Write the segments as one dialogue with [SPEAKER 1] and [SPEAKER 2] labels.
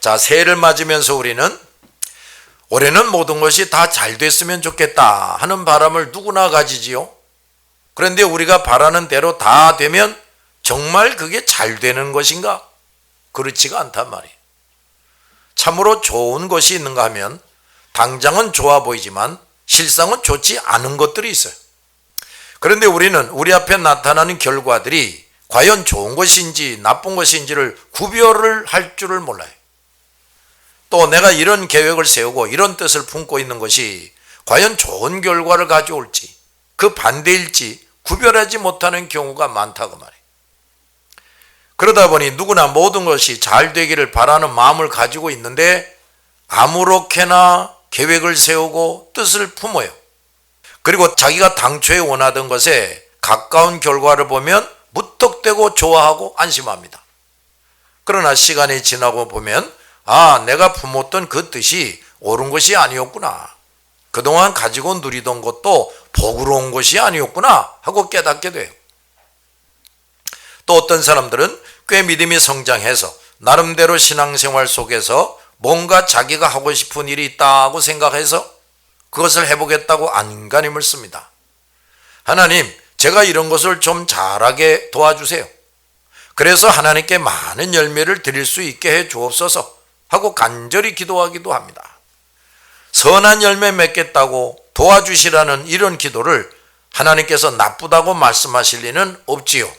[SPEAKER 1] 자, 새해를 맞으면서 우리는 올해는 모든 것이 다 잘 됐으면 좋겠다 하는 바람을 누구나 가지지요. 그런데 우리가 바라는 대로 다 되면 정말 그게 잘 되는 것인가? 그렇지가 않단 말이에요. 참으로 좋은 것이 있는가 하면 당장은 좋아 보이지만 실상은 좋지 않은 것들이 있어요. 그런데 우리는 우리 앞에 나타나는 결과들이 과연 좋은 것인지 나쁜 것인지를 구별을 할 줄을 몰라요. 또 내가 이런 계획을 세우고 이런 뜻을 품고 있는 것이 과연 좋은 결과를 가져올지 그 반대일지 구별하지 못하는 경우가 많다고 말이에요. 그러다 보니 누구나 모든 것이 잘 되기를 바라는 마음을 가지고 있는데 아무렇게나 계획을 세우고 뜻을 품어요. 그리고 자기가 당초에 원하던 것에 가까운 결과를 보면 무턱대고 좋아하고 안심합니다. 그러나 시간이 지나고 보면 아, 내가 품었던 그 뜻이 옳은 것이 아니었구나. 그동안 가지고 누리던 것도 복으로 온 것이 아니었구나 하고 깨닫게 돼요. 또 어떤 사람들은 꽤 믿음이 성장해서 나름대로 신앙생활 속에서 뭔가 자기가 하고 싶은 일이 있다고 생각해서 그것을 해보겠다고 안간힘을 씁니다. 하나님, 제가 이런 것을 좀 잘하게 도와주세요. 그래서 하나님께 많은 열매를 드릴 수 있게 해 주옵소서 하고 간절히 기도하기도 합니다. 선한 열매 맺겠다고 도와주시라는 이런 기도를 하나님께서 나쁘다고 말씀하실 리는 없지요.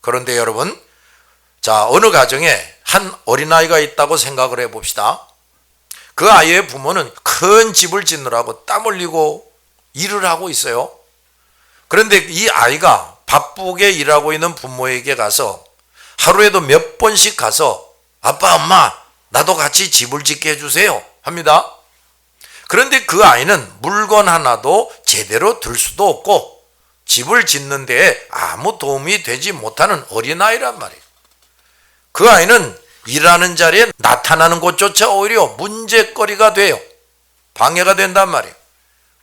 [SPEAKER 1] 그런데 여러분, 자, 어느 가정에 한 어린아이가 있다고 생각을 해 봅시다. 그 아이의 부모는 큰 집을 짓느라고 땀 흘리고 일을 하고 있어요. 그런데 이 아이가 바쁘게 일하고 있는 부모에게 가서 하루에도 몇 번씩 가서 아빠, 엄마, 나도 같이 집을 짓게 해주세요. 합니다. 그런데 그 아이는 물건 하나도 제대로 들 수도 없고 집을 짓는 데에 아무 도움이 되지 못하는 어린아이란 말이에요. 그 아이는 일하는 자리에 나타나는 것조차 오히려 문제거리가 돼요. 방해가 된단 말이에요.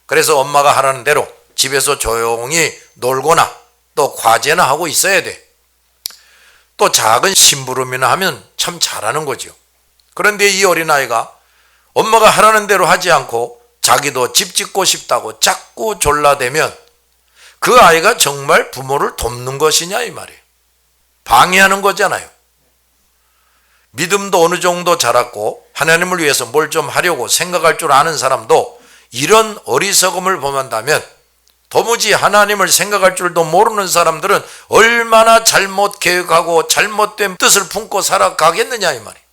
[SPEAKER 1] 그래서 엄마가 하라는 대로 집에서 조용히 놀거나 또 과제나 하고 있어야 돼. 또 작은 심부름이나 하면 참 잘하는 거죠. 그런데 이 어린아이가 엄마가 하라는 대로 하지 않고 자기도 집 짓고 싶다고 자꾸 졸라대면 그 아이가 정말 부모를 돕는 것이냐 이 말이에요. 방해하는 거잖아요. 믿음도 어느 정도 자랐고 하나님을 위해서 뭘 좀 하려고 생각할 줄 아는 사람도 이런 어리석음을 범한다면 도무지 하나님을 생각할 줄도 모르는 사람들은 얼마나 잘못 계획하고 잘못된 뜻을 품고 살아가겠느냐 이 말이에요.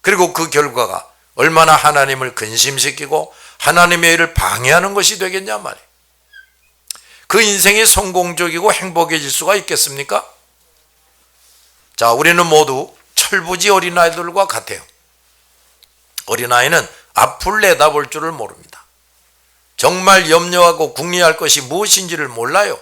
[SPEAKER 1] 그리고 그 결과가 얼마나 하나님을 근심시키고 하나님의 일을 방해하는 것이 되겠냐 말이에요. 그 인생이 성공적이고 행복해질 수가 있겠습니까? 자, 우리는 모두 철부지 어린아이들과 같아요. 어린아이는 앞을 내다볼 줄을 모릅니다. 정말 염려하고 궁리할 것이 무엇인지를 몰라요.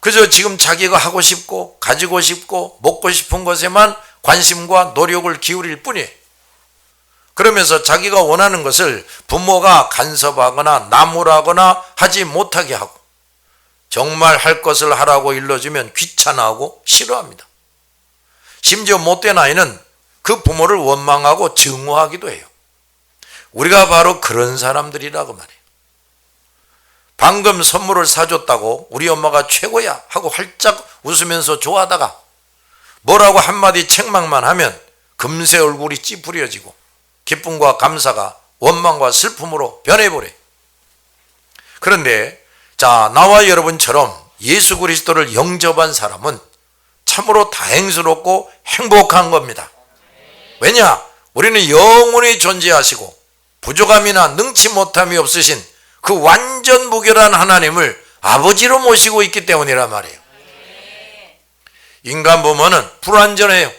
[SPEAKER 1] 그저 지금 자기가 하고 싶고 가지고 싶고 먹고 싶은 것에만 관심과 노력을 기울일 뿐이에요. 그러면서 자기가 원하는 것을 부모가 간섭하거나 나무라거나 하지 못하게 하고 정말 할 것을 하라고 일러주면 귀찮아하고 싫어합니다. 심지어 못된 아이는 그 부모를 원망하고 증오하기도 해요. 우리가 바로 그런 사람들이라고 말해요. 방금 선물을 사줬다고 우리 엄마가 최고야 하고 활짝 웃으면서 좋아하다가 뭐라고 한마디 책망만 하면 금세 얼굴이 찌푸려지고 기쁨과 감사가 원망과 슬픔으로 변해버려. 그런데 자 나와 여러분처럼 예수 그리스도를 영접한 사람은 참으로 다행스럽고 행복한 겁니다. 왜냐? 우리는 영원히 존재하시고 부족함이나 능치 못함이 없으신 그 완전 무결한 하나님을 아버지로 모시고 있기 때문이란 말이에요. 인간 부모는 불완전해요.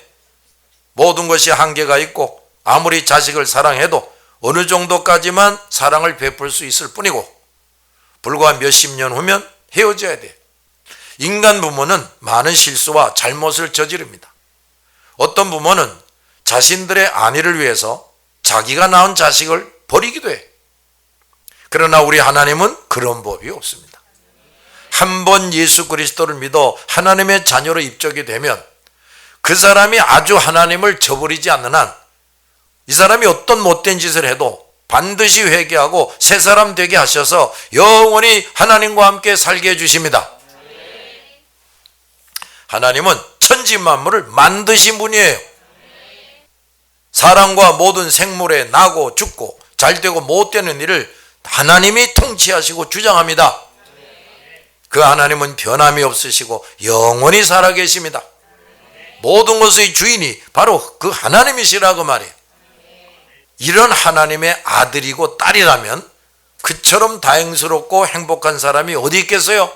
[SPEAKER 1] 모든 것이 한계가 있고 아무리 자식을 사랑해도 어느 정도까지만 사랑을 베풀 수 있을 뿐이고 불과 몇십 년 후면 헤어져야 돼. 인간 부모는 많은 실수와 잘못을 저지릅니다. 어떤 부모는 자신들의 안위를 위해서 자기가 낳은 자식을 버리기도 해. 그러나 우리 하나님은 그런 법이 없습니다. 한 번 예수 그리스도를 믿어 하나님의 자녀로 입적이 되면 그 사람이 아주 하나님을 저버리지 않는 한 이 사람이 어떤 못된 짓을 해도 반드시 회개하고 새 사람 되게 하셔서 영원히 하나님과 함께 살게 해주십니다. 하나님은 천지 만물을 만드신 분이에요. 사람과 모든 생물에 나고 죽고 잘되고 못되는 일을 하나님이 통치하시고 주장합니다. 그 하나님은 변함이 없으시고 영원히 살아계십니다. 모든 것의 주인이 바로 그 하나님이시라고 말이에요. 이런 하나님의 아들이고 딸이라면 그처럼 다행스럽고 행복한 사람이 어디 있겠어요?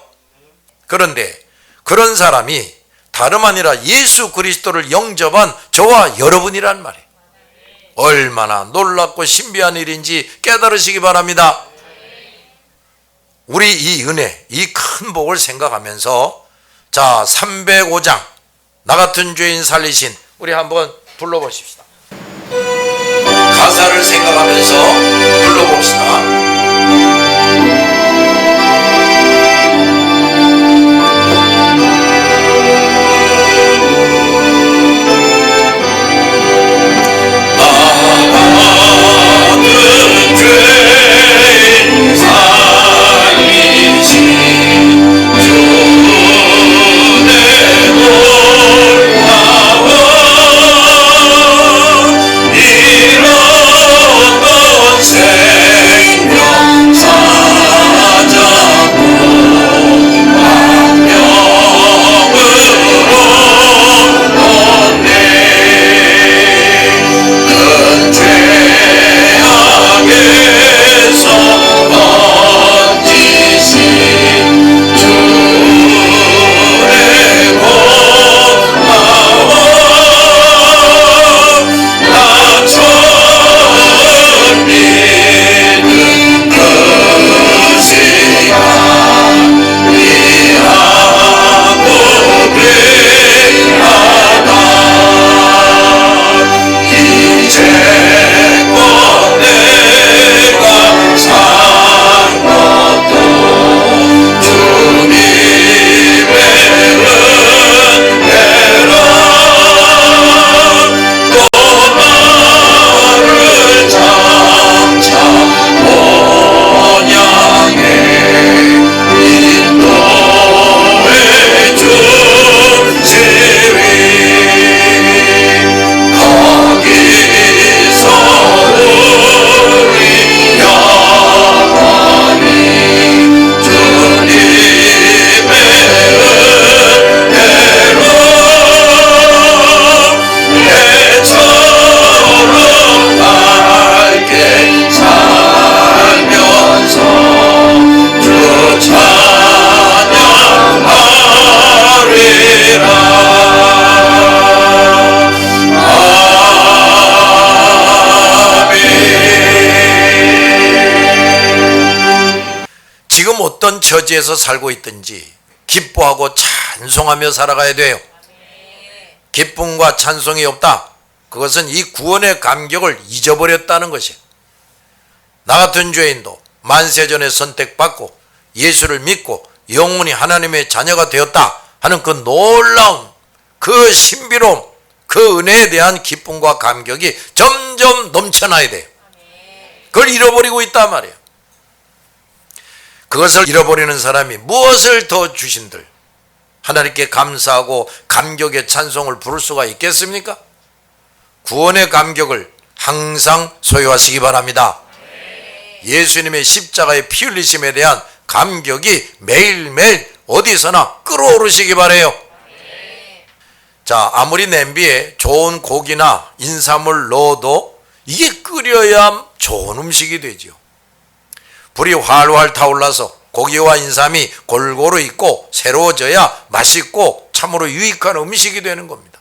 [SPEAKER 1] 그런데 그런 사람이 다름 아니라 예수 그리스도를 영접한 저와 여러분이란 말이에요. 얼마나 놀랍고 신비한 일인지 깨달으시기 바랍니다. 우리 이 은혜, 이 큰 복을 생각하면서 자, 305장 나 같은 죄인 살리신 우리 한번 불러보십시다. 가사를 생각하면서 불러봅시다. 처지에서 살고 있든지 기뻐하고 찬송하며 살아가야 돼요. 기쁨과 찬송이 없다. 그것은 이 구원의 감격을 잊어버렸다는 것이에요. 나 같은 죄인도 만세전에 선택받고 예수를 믿고 영원히 하나님의 자녀가 되었다 하는 그 놀라운 그 신비로움 그 은혜에 대한 기쁨과 감격이 점점 넘쳐나야 돼요. 그걸 잃어버리고 있단 말이에요. 그것을 잃어버리는 사람이 무엇을 더 주신들 하나님께 감사하고 감격의 찬송을 부를 수가 있겠습니까? 구원의 감격을 항상 소유하시기 바랍니다. 예수님의 십자가의 피 흘리심에 대한 감격이 매일매일 어디서나 끌어오르시기 바래요. 자, 아무리 냄비에 좋은 고기나 인삼을 넣어도 이게 끓여야 좋은 음식이 되지요. 불이 활활 타올라서 고기와 인삼이 골고루 익고 새로워져야 맛있고 참으로 유익한 음식이 되는 겁니다.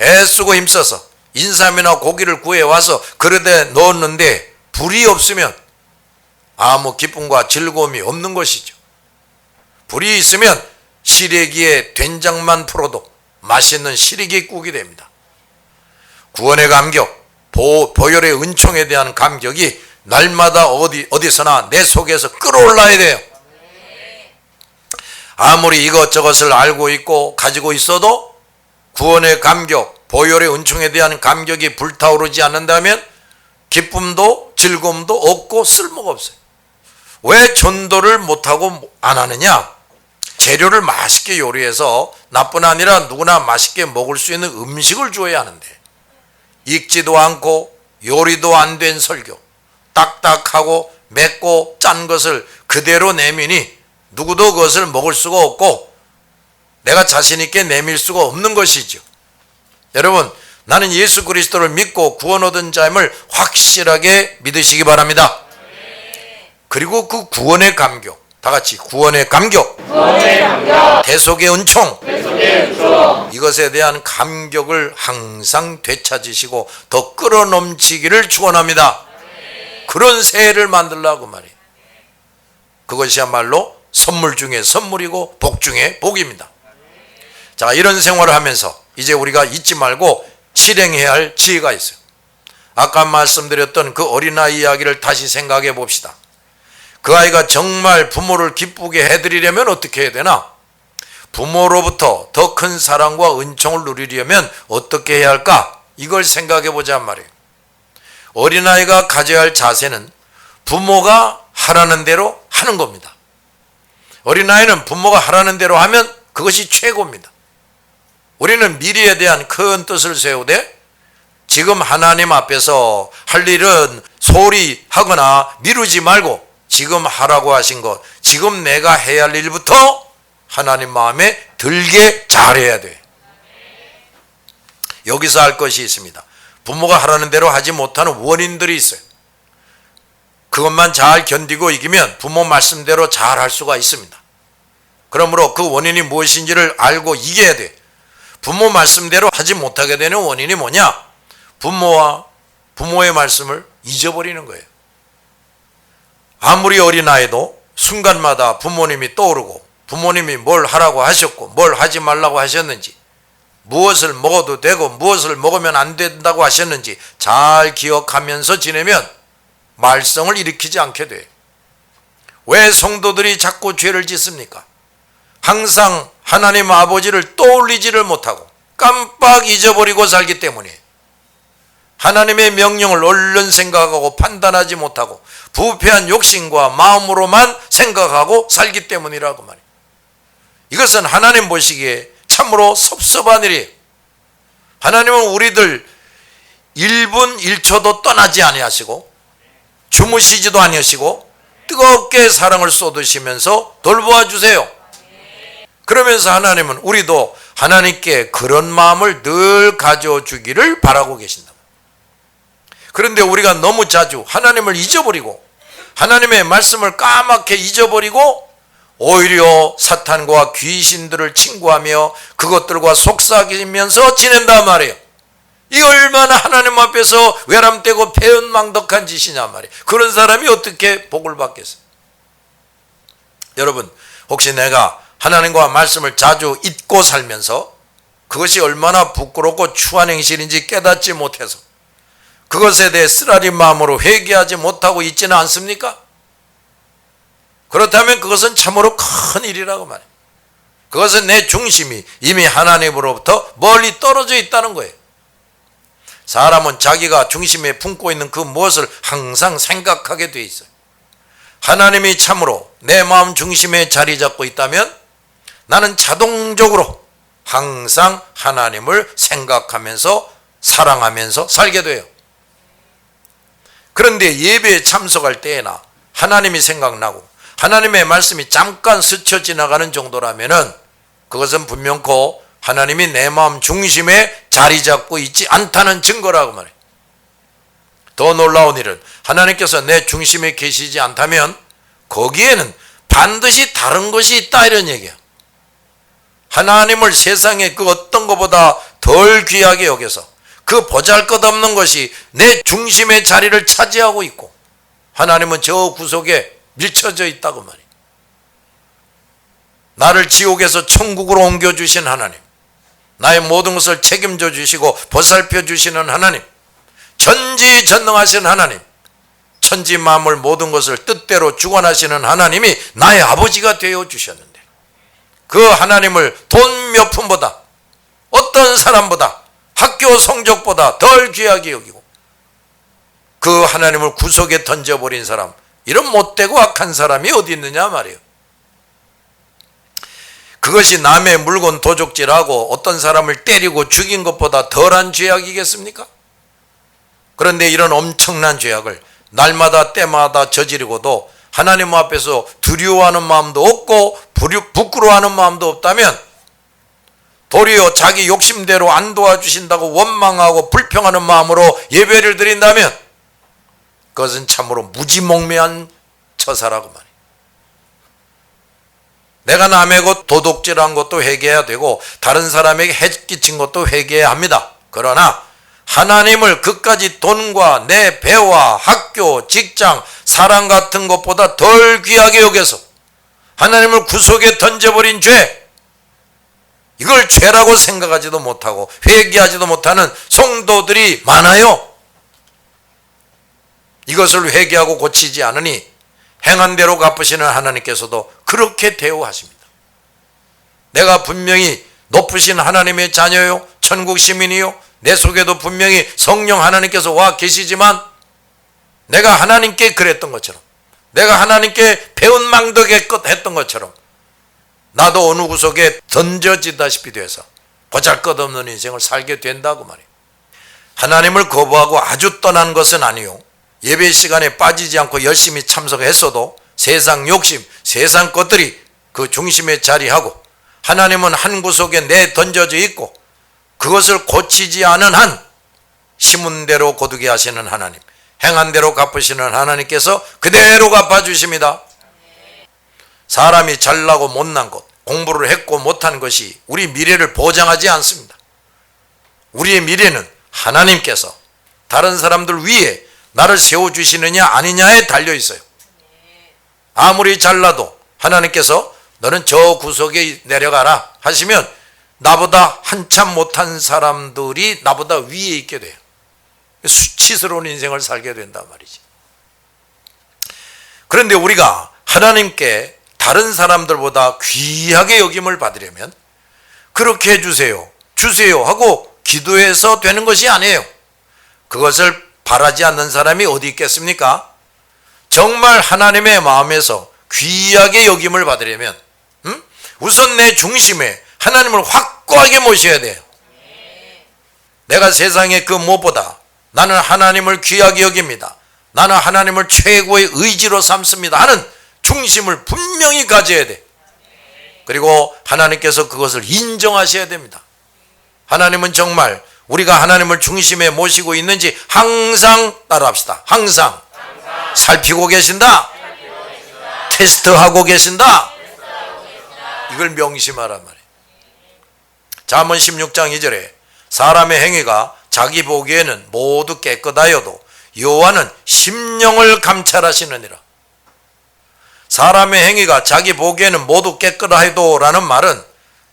[SPEAKER 1] 애쓰고 힘써서 인삼이나 고기를 구해와서 그릇에 넣었는데 불이 없으면 아무 기쁨과 즐거움이 없는 것이죠. 불이 있으면 시래기에 된장만 풀어도 맛있는 시래기국이 됩니다. 구원의 감격, 보, 보혈의 은총에 대한 감격이 날마다 어디, 어디서나 내 속에서 끌어올라야 돼요. 아무리 이것저것을 알고 있고 가지고 있어도 구원의 감격, 보혈의 은총에 대한 감격이 불타오르지 않는다면 기쁨도 즐거움도 없고 쓸모가 없어요. 왜 전도를 못하고 안 하느냐? 재료를 맛있게 요리해서 나뿐 아니라 누구나 맛있게 먹을 수 있는 음식을 줘야 하는데 익지도 않고 요리도 안 된 설교 딱딱하고 맵고 짠 것을 그대로 내미니 누구도 그것을 먹을 수가 없고 내가 자신 있게 내밀 수가 없는 것이죠. 여러분 나는 예수 그리스도를 믿고 구원 얻은 자임을 확실하게 믿으시기 바랍니다. 그리고 그 구원의 감격 다 같이 구원의 감격, 대속의 은총, 이것에 대한 감격을 항상 되찾으시고 더 끌어넘치기를 축원합니다. 그런 새해를 만들라고 말이에요. 그것이야말로 선물 중에 선물이고 복 중에 복입니다. 자, 이런 생활을 하면서 이제 우리가 잊지 말고 실행해야 할 지혜가 있어요. 아까 말씀드렸던 그 어린아이 이야기를 다시 생각해 봅시다. 그 아이가 정말 부모를 기쁘게 해드리려면 어떻게 해야 되나? 부모로부터 더 큰 사랑과 은총을 누리려면 어떻게 해야 할까? 이걸 생각해 보자 말이에요. 어린아이가 가져야 할 자세는 부모가 하라는 대로 하는 겁니다. 어린아이는 부모가 하라는 대로 하면 그것이 최고입니다. 우리는 미래에 대한 큰 뜻을 세우되 지금 하나님 앞에서 할 일은 소홀히 하거나 미루지 말고 지금 하라고 하신 것, 지금 내가 해야 할 일부터 하나님 마음에 들게 잘해야 돼. 여기서 할 것이 있습니다. 부모가 하라는 대로 하지 못하는 원인들이 있어요. 그것만 잘 견디고 이기면 부모 말씀대로 잘 할 수가 있습니다. 그러므로 그 원인이 무엇인지를 알고 이겨야 돼. 부모 말씀대로 하지 못하게 되는 원인이 뭐냐? 부모와 부모의 말씀을 잊어버리는 거예요. 아무리 어린아이도 순간마다 부모님이 떠오르고 부모님이 뭘 하라고 하셨고 뭘 하지 말라고 하셨는지 무엇을 먹어도 되고 무엇을 먹으면 안 된다고 하셨는지 잘 기억하면서 지내면 말썽을 일으키지 않게 돼. 왜 성도들이 자꾸 죄를 짓습니까? 항상 하나님 아버지를 떠올리지를 못하고 깜빡 잊어버리고 살기 때문에 하나님의 명령을 얼른 생각하고 판단하지 못하고 부패한 욕심과 마음으로만 생각하고 살기 때문이라고 말이에요. 이것은 하나님 보시기에 참으로 섭섭한 일이에요. 하나님은 우리들 1분 1초도 떠나지 아니하시고 주무시지도 아니하시고 뜨겁게 사랑을 쏟으시면서 돌보아 주세요. 그러면서 하나님은 우리도 하나님께 그런 마음을 늘 가져주기를 바라고 계신다. 그런데 우리가 너무 자주 하나님을 잊어버리고 하나님의 말씀을 까맣게 잊어버리고 오히려 사탄과 귀신들을 친구하며 그것들과 속삭이면서 지낸단 말이에요. 이 얼마나 하나님 앞에서 외람되고 배은망덕한 짓이냐 말이에요. 그런 사람이 어떻게 복을 받겠어요? 여러분, 혹시 내가 하나님과 말씀을 자주 잊고 살면서 그것이 얼마나 부끄럽고 추한 행실인지 깨닫지 못해서 그것에 대해 쓰라린 마음으로 회개하지 못하고 있지는 않습니까? 그렇다면 그것은 참으로 큰 일이라고 말해요. 그것은 내 중심이 이미 하나님으로부터 멀리 떨어져 있다는 거예요. 사람은 자기가 중심에 품고 있는 그 무엇을 항상 생각하게 돼 있어요. 하나님이 참으로 내 마음 중심에 자리 잡고 있다면 나는 자동적으로 항상 하나님을 생각하면서 사랑하면서 살게 돼요. 그런데 예배에 참석할 때에나 하나님이 생각나고 하나님의 말씀이 잠깐 스쳐 지나가는 정도라면은 그것은 분명코 하나님이 내 마음 중심에 자리 잡고 있지 않다는 증거라고 말해. 더 놀라운 일은 하나님께서 내 중심에 계시지 않다면 거기에는 반드시 다른 것이 있다 이런 얘기야. 하나님을 세상의 그 어떤 것보다 덜 귀하게 여겨서 그 보잘 것 없는 것이 내 중심의 자리를 차지하고 있고 하나님은 저 구석에 밀쳐져 있다고 말이에요. 나를 지옥에서 천국으로 옮겨주신 하나님, 나의 모든 것을 책임져 주시고 보살펴 주시는 하나님, 전지전능하신 하나님, 천지 만물 모든 것을 뜻대로 주관하시는 하나님이 나의 아버지가 되어 주셨는데 그 하나님을 돈 몇 푼보다 어떤 사람보다 학교 성적보다 덜 귀하게 여기고 그 하나님을 구석에 던져버린 사람 이런 못되고 악한 사람이 어디 있느냐 말이에요. 그것이 남의 물건 도적질하고 어떤 사람을 때리고 죽인 것보다 덜한 죄악이겠습니까? 그런데 이런 엄청난 죄악을 날마다 때마다 저지르고도 하나님 앞에서 두려워하는 마음도 없고 부끄러워하는 마음도 없다면 도리어 자기 욕심대로 안 도와주신다고 원망하고 불평하는 마음으로 예배를 드린다면 그것은 참으로 무지몽매한 처사라고 말이에요. 내가 남의 것 도둑질한 것도 회개해야 되고 다른 사람에게 해 끼친 것도 회개해야 합니다. 그러나 하나님을 그까지 돈과 내 배와 학교, 직장, 사랑 같은 것보다 덜 귀하게 여겨서 하나님을 구속에 던져버린 죄 이걸 죄라고 생각하지도 못하고 회개하지도 못하는 성도들이 많아요. 이것을 회개하고 고치지 않으니 행한 대로 갚으시는 하나님께서도 그렇게 대우하십니다. 내가 분명히 높으신 하나님의 자녀요, 천국 시민이요, 내 속에도 분명히 성령 하나님께서 와 계시지만 내가 하나님께 그랬던 것처럼 내가 하나님께 배운 망덕했던 것처럼 나도 어느 구석에 던져지다시피 돼서 보잘것없는 인생을 살게 된다고 말이에요. 하나님을 거부하고 아주 떠난 것은 아니요. 예배 시간에 빠지지 않고 열심히 참석했어도 세상 욕심, 세상 것들이 그 중심에 자리하고 하나님은 한 구석에 내 던져져 있고 그것을 고치지 않은 한 심은 대로 고두게 하시는 하나님, 행한 대로 갚으시는 하나님께서 그대로 갚아주십니다. 사람이 잘나고 못난 것, 공부를 했고 못한 것이 우리 미래를 보장하지 않습니다. 우리의 미래는 하나님께서 다른 사람들 위에 나를 세워주시느냐 아니냐에 달려 있어요. 아무리 잘나도 하나님께서 너는 저 구석에 내려가라 하시면 나보다 한참 못한 사람들이 나보다 위에 있게 돼요. 수치스러운 인생을 살게 된단 말이지. 그런데 우리가 하나님께 다른 사람들보다 귀하게 여김을 받으려면 그렇게 해주세요. 주세요. 하고 기도해서 되는 것이 아니에요. 그것을 바라지 않는 사람이 어디 있겠습니까? 정말 하나님의 마음에서 귀하게 여김을 받으려면 음? 우선 내 중심에 하나님을 확고하게 모셔야 돼요. 내가 세상의 그 무엇보다 나는 하나님을 귀하게 여깁니다. 나는 하나님을 최고의 의지로 삼습니다. 하는 중심을 분명히 가져야 돼. 그리고 하나님께서 그것을 인정하셔야 됩니다. 하나님은 정말 우리가 하나님을 중심에 모시고 있는지 항상 따라합시다. 항상, 살피고 계신다. 테스트하고 계신다. 이걸 명심하란 말이에요. 잠언 16장 2절에 사람의 행위가 자기 보기에는 모두 깨끗하여도 여호와는 심령을 감찰하시느니라. 사람의 행위가 자기 보기에는 모두 깨끗하여도라는 말은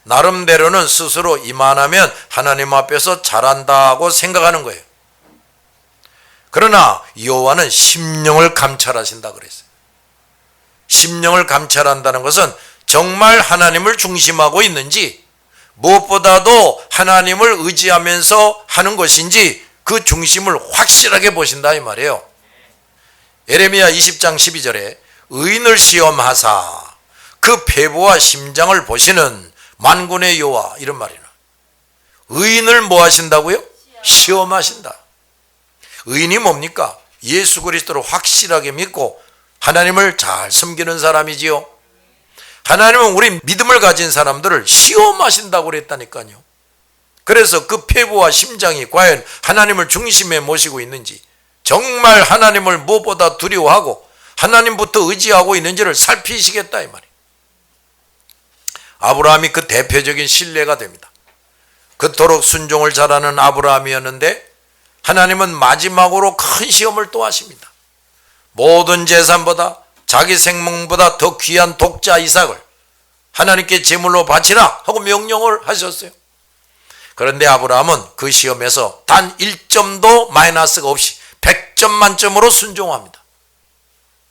[SPEAKER 1] 나름대로는 스스로 이만하면 하나님 앞에서 잘한다고 생각하는 거예요. 그러나 여호와는 심령을 감찰하신다 그랬어요. 심령을 감찰한다는 것은 정말 하나님을 중심하고 있는지 무엇보다도 하나님을 의지하면서 하는 것인지 그 중심을 확실하게 보신다 이 말이에요. 에레미야 20장 12절에 의인을 시험하사 그 폐부와 심장을 보시는 만군의 여호와 이런 말이나 의인을 뭐 하신다고요? 시험하신다. 의인이 뭡니까? 예수 그리스도를 확실하게 믿고 하나님을 잘 섬기는 사람이지요. 하나님은 우리 믿음을 가진 사람들을 시험하신다고 그랬다니까요. 그래서 그 폐부와 심장이 과연 하나님을 중심에 모시고 있는지 정말 하나님을 무엇보다 두려워하고 하나님부터 의지하고 있는지를 살피시겠다 이 말이에요. 아브라함이 그 대표적인 신뢰가 됩니다. 그토록 순종을 잘하는 아브라함이었는데 하나님은 마지막으로 큰 시험을 또 하십니다. 모든 재산보다 자기 생명보다 더 귀한 독자 이삭을 하나님께 제물로 바치라 하고 명령을 하셨어요. 그런데 아브라함은 그 시험에서 단 1점도 마이너스가 없이 100점 만점으로 순종합니다.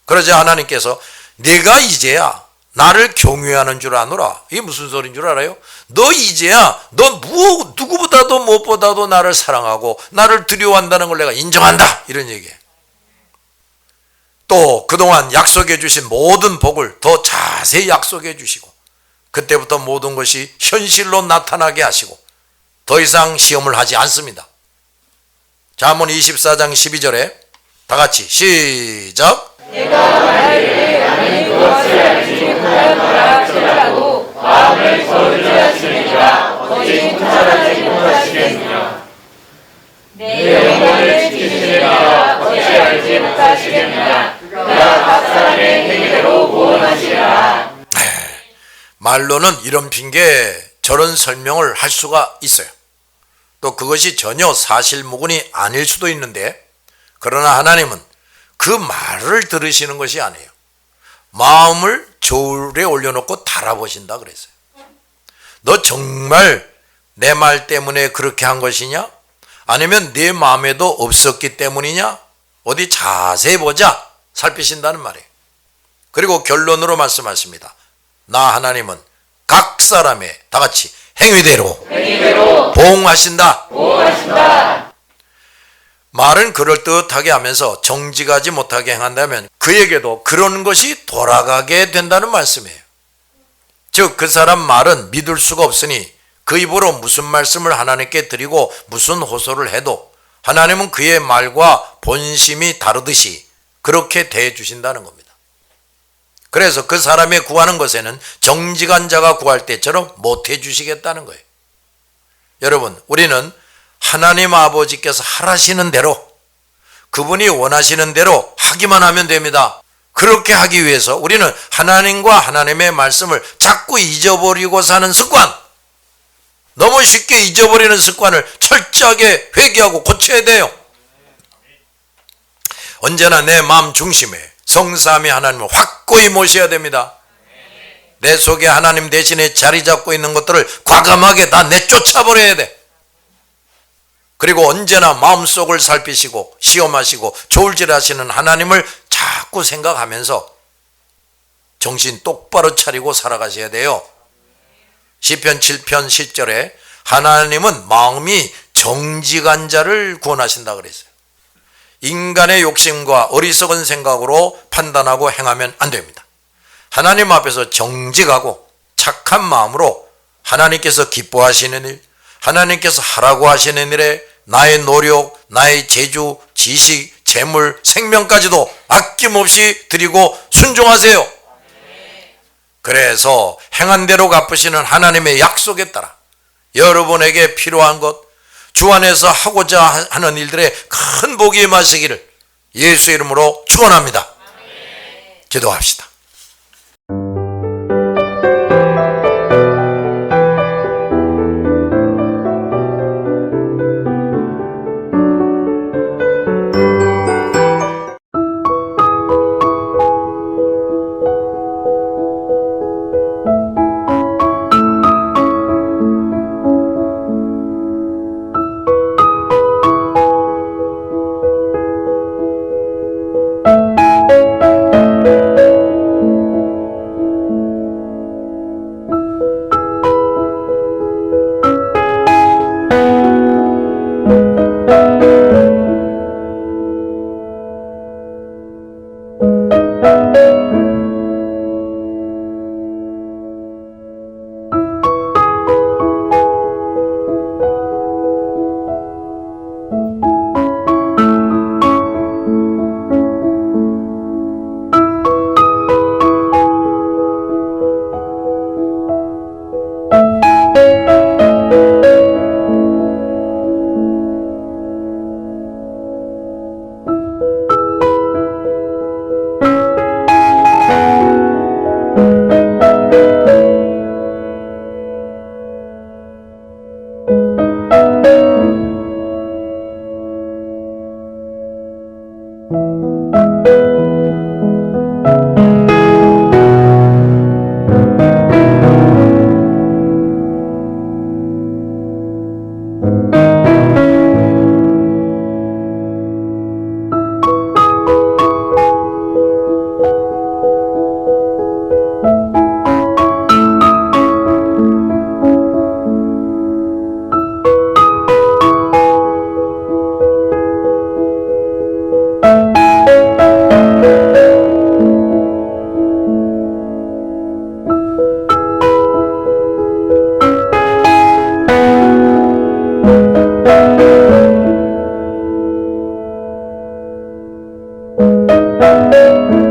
[SPEAKER 1] 그러자 하나님께서 내가 이제야 나를 경외하는 줄 아노라. 이게 무슨 소리인 줄 알아요? 너 이제야 너 누구, 누구보다도 무엇보다도 나를 사랑하고 나를 두려워한다는 걸 내가 인정한다. 이런 얘기예요. 또 그동안 약속해 주신 모든 복을 더 자세히 약속해 주시고 그때부터 모든 것이 현실로 나타나게 하시고 더 이상 시험을 하지 않습니다. 자문 24장 12절에 다 같이 시작 말로는 이런 핑계 저런 설명을 할 수가 있어요. 또 그것이 전혀 사실무근이 아닐 수도 있는데 그러나 하나님은 그 말을 들으시는 것이 아니에요. 마음을 저울에 올려놓고 달아보신다 그랬어요. 너 정말 내 말 때문에 그렇게 한 것이냐? 아니면 네 마음에도 없었기 때문이냐? 어디 자세히 보자 살피신다는 말이에요. 그리고 결론으로 말씀하십니다. 나 하나님은 각 사람의 다 같이 행위대로, 보응하신다. 말은 그럴듯하게 하면서 정직하지 못하게 행한다면 그에게도 그런 것이 돌아가게 된다는 말씀이에요. 즉, 그 사람 말은 믿을 수가 없으니 그 입으로 무슨 말씀을 하나님께 드리고 무슨 호소를 해도 하나님은 그의 말과 본심이 다르듯이 그렇게 대해 주신다는 겁니다. 그래서 그 사람의 구하는 것에는 정직한 자가 구할 때처럼 못해 주시겠다는 거예요. 여러분, 우리는 하나님 아버지께서 하라시는 대로 그분이 원하시는 대로 하기만 하면 됩니다. 그렇게 하기 위해서 우리는 하나님과 하나님의 말씀을 자꾸 잊어버리고 사는 습관, 너무 쉽게 잊어버리는 습관을 철저하게 회개하고 고쳐야 돼요. 언제나 내 마음 중심에 성삼위 하나님을 확고히 모셔야 됩니다. 내 속에 하나님 대신에 자리 잡고 있는 것들을 과감하게 다 내쫓아버려야 돼. 그리고 언제나 마음속을 살피시고 시험하시고 조울질하시는 하나님을 자꾸 생각하면서 정신 똑바로 차리고 살아가셔야 돼요. 시편 7편 10절에 하나님은 마음이 정직한 자를 구원하신다 그랬어요. 인간의 욕심과 어리석은 생각으로 판단하고 행하면 안 됩니다. 하나님 앞에서 정직하고 착한 마음으로 하나님께서 기뻐하시는 일, 하나님께서 하라고 하시는 일에 나의 노력, 나의 재주, 지식, 재물, 생명까지도 아낌없이 드리고 순종하세요. 그래서 행한 대로 갚으시는 하나님의 약속에 따라 여러분에게 필요한 것, 주 안에서 하고자 하는 일들의 큰 복이 임하시기를 예수 이름으로 축원합니다. 기도합시다. Müzik